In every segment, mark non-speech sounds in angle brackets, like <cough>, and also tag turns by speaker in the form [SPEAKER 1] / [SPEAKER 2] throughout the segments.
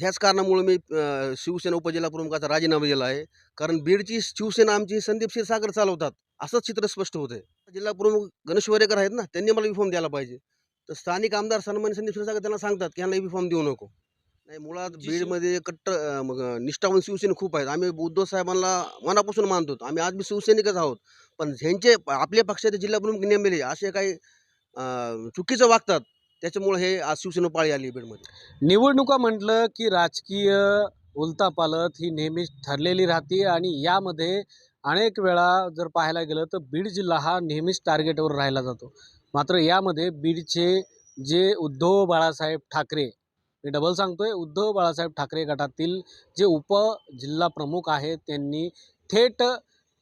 [SPEAKER 1] ह्याच कारणामुळे मी अ, शिवसेना उपजिल्हा प्रमुखाचा राजीनामा दिला आहे. कारण बीडची शिवसेना आमची संदीप क्षीरसागर चालवतात असंच चित्र स्पष्ट होते जिल्हा प्रमुख गणेश वरेकर आहेत ना त्यांनी मला फॉर्म द्यायला पाहिजे. तर स्थानिक आमदार सन्मान्य संदीप क्षीरसागर त्यांना सांगतात की ह्यांना फॉर्म देऊ नको. नाही मुळात
[SPEAKER 2] जी शिव-
[SPEAKER 1] बीडमध्ये कट्ट अ, मग निष्ठावंत शिवसैनिक खूप आहेत. आम्ही उद्धव साहेबांना मनापासून मानतो. आम्ही आज बी शिवसैनिकच आहोत. पण ह्यांचे आपल्या पक्षाचे जिल्हा प्रमुख नेमलेले असे काही अ, चुकीचं वागतात. त्याच्यामुळे हे आज शिवसेना पाळी आली बीडमध्ये.
[SPEAKER 2] निवडणुका म्हटलं की राजकीय उलतापालत ही नेहमीच ठरलेली राहते आणि यामध्ये अनेक वेळा जर पाहायला गेलं तर बीड जिल्हा हा नेहमीच टार्गेटवर राहिला जातो. मात्र यामध्ये बीडचे जे उद्धव बाळासाहेब ठाकरे मी डबल सांगतोय उद्धव बाळासाहेब ठाकरे गटातील जे उप जिल्हा प्रमुख आहेत त्यांनी थेट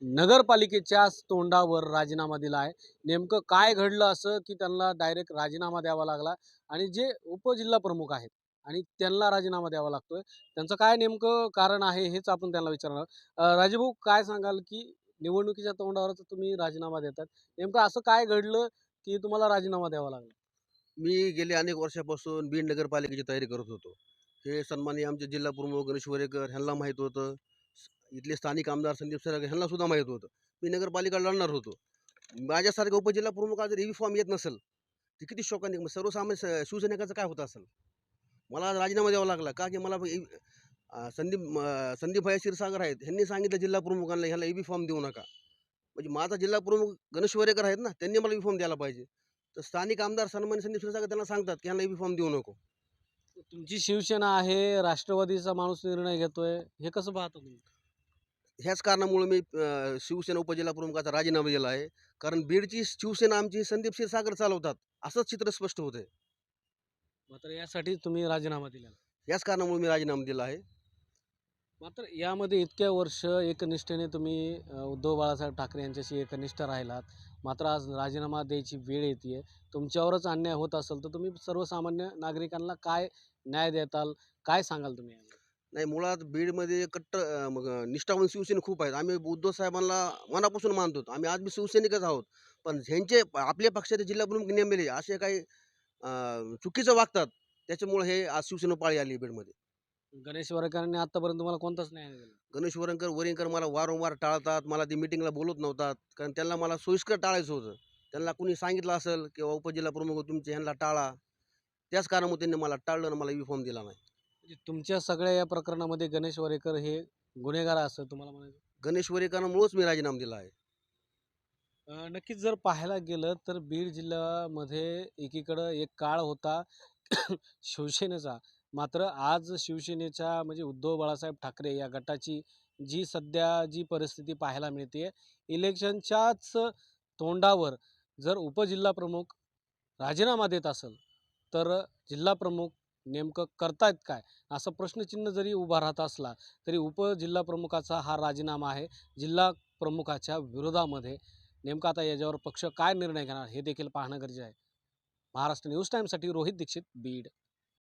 [SPEAKER 2] नगरपालिकेच्याच तोंडावर राजीनामा दिला आहे. नेमकं काय घडलं असं की त्यांना डायरेक्ट राजीनामा द्यावा लागला आणि जे उपजिल्हा प्रमुख आहेत आणि त्यांना राजीनामा द्यावा लागतोय त्यांचं काय नेमकं कारण आहे हेच आपण त्यांना विचारणार राजीभाऊ काय सांगाल की निवडणुकीच्या तोंडावरच तुम्ही राजीनामा देतात. नेमकं असं काय घडलं की तुम्हाला राजीनामा द्यावा लागला?
[SPEAKER 1] मी गेले अनेक वर्षापासून बीड नगरपालिकेची तयारी करत होतो. हे सन्माननीय आमचे जिल्हा प्रमुख गणेश वरेकर ह्यांना माहीत होतं. इथले स्थानिक आमदार संदीप सरागर ह्यांना सुद्धा माहीत होतं. मी नगरपालिका लढणार होतो. माझ्यासारख्या उपजिल्हा प्रमुखा जर फॉर्म येत नसेल ते किती शोकांनी मग सर्वसामान्य शिवसैनिकाचं काय होतं असेल? मला आज राजीनामा द्यावा लागला का? की मला संदीप संदीप भाई क्षीरसागर आहेत ह्यांनी सांगितलं जिल्हा प्रमुखांना ह्याला ई फॉर्म देऊ नका. म्हणजे माझा जिल्हा प्रमुख गणेश वरेकर आहेत ना त्यांनी मला ई फॉर्म द्यायला पाहिजे. तर स्थानिक आमदार सन्मान्य संदीप क्षीरसागर त्यांना सांगतात की ह्यांना ई फॉर्म देऊ नको.
[SPEAKER 2] तुमची शिवसेना आहे राष्ट्रवादीचा माणूस निर्णय घेतोय हे कसं पाहता तुम्ही?
[SPEAKER 1] ह्याच कारणामुळे मी अ, शिवसेना उपजिल्हा प्रमुखाचा राजीनामा दिला आहे. कारण बीडची शिवसेना आमची संदीप क्षीरसागर चालवतात असंच चित्र स्पष्ट होते
[SPEAKER 2] मात्र यासाठी तुम्ही राजीनामा दिला
[SPEAKER 1] याच कारणामुळे मी राजीनामा दिला आहे.
[SPEAKER 2] मात्र यामध्ये इतक्या वर्ष एकनिष्ठेने तुम्ही उद्धव बाळासाहेब ठाकरे यांच्याशी एकनिष्ठ राहिलात. मात्र आज राजीनामा द्यायची वेळ येते तुमच्यावरच अन्याय होत असेल तर तुम्ही सर्वसामान्य नागरिकांना काय न्याय देताल? काय सांगाल तुम्ही
[SPEAKER 1] नाही मुळात बीडमध्ये कट्ट अ, मग निष्ठावंत शिवसेने खूप आहेत. आम्ही उद्धव साहेबांना मनापासून मानतो. आम्ही आज बी शिवसैनिकच आहोत. पण ह्यांचे आपल्या पक्षाचे जिल्हा प्रमुख नेमलेले असे काही चुकीचं वागतात त्याच्यामुळे हे आज शिवसेना पाळी आली बीडमध्ये.
[SPEAKER 2] गणेश वरेकरांनी आतापर्यंत तुम्हाला कोणताच नाही दिला?
[SPEAKER 1] गणेश वरंकर वरिंकर मला वारंवार टाळतात मला ती मिटिंगला बोलत नव्हतात. कारण त्यांना मला सोयीस्कर टाळायचं होतं. त्यांना कुणी सांगितलं असेल किंवा उपजिल्हा प्रमुख तुमचे ह्यांना टाळा. त्याच कारणामुळे त्यांनी मला टाळलं आणि मला युनिफॉर्म दिला नाही.
[SPEAKER 2] म्हणजे तुमच्या सगळ्या या प्रकरणामध्ये गणेश वरेकर हे गुन्हेगार असं तुम्हाला म्हणायचं?
[SPEAKER 1] गणेश वरेकरांमुळेच मी राजीनामा दिला आहे.
[SPEAKER 2] अ, नक्कीच जर पाहायला गेलं तर बीड जिल्ह्यामध्ये एकीकडं एक काळ होता <coughs> शिवसेनेचा. मात्र आज शिवसेनेच्या म्हणजे उद्धव बाळासाहेब ठाकरे या गटाची जी सध्या जी परिस्थिती पाहायला मिळते इलेक्शनच्याच तोंडावर जर उपजिल्हा प्रमुख राजीनामा देत असेल तर जिल्हाप्रमुख नेमकं करतायत काय? असं प्रश्नचिन्ह जरी उभा राहत असला तरी उपजिल्हा प्रमुखाचा हा राजीनामा आहे. जिल्हा प्रमुखाच्या विरोधामध्ये नेमका आता याच्यावर पक्ष काय निर्णय घेणार हे देखील पाहणं गरजेचं आहे. महाराष्ट्र न्यूज टाईमसाठी रोहित दीक्षित बीड.